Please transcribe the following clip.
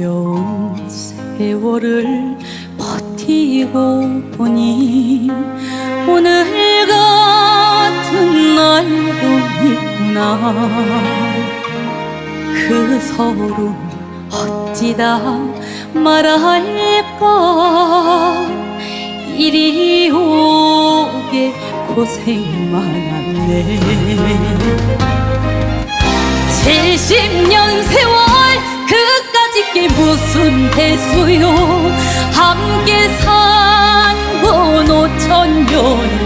어려운 세월을 버티고 보니 오늘 같은 날도 있구나. 그 서로 어찌 다 말할까? 이리 오게 고생 많았네. 70년 세월 무슨 대수요? 함께 산건 오천 년인데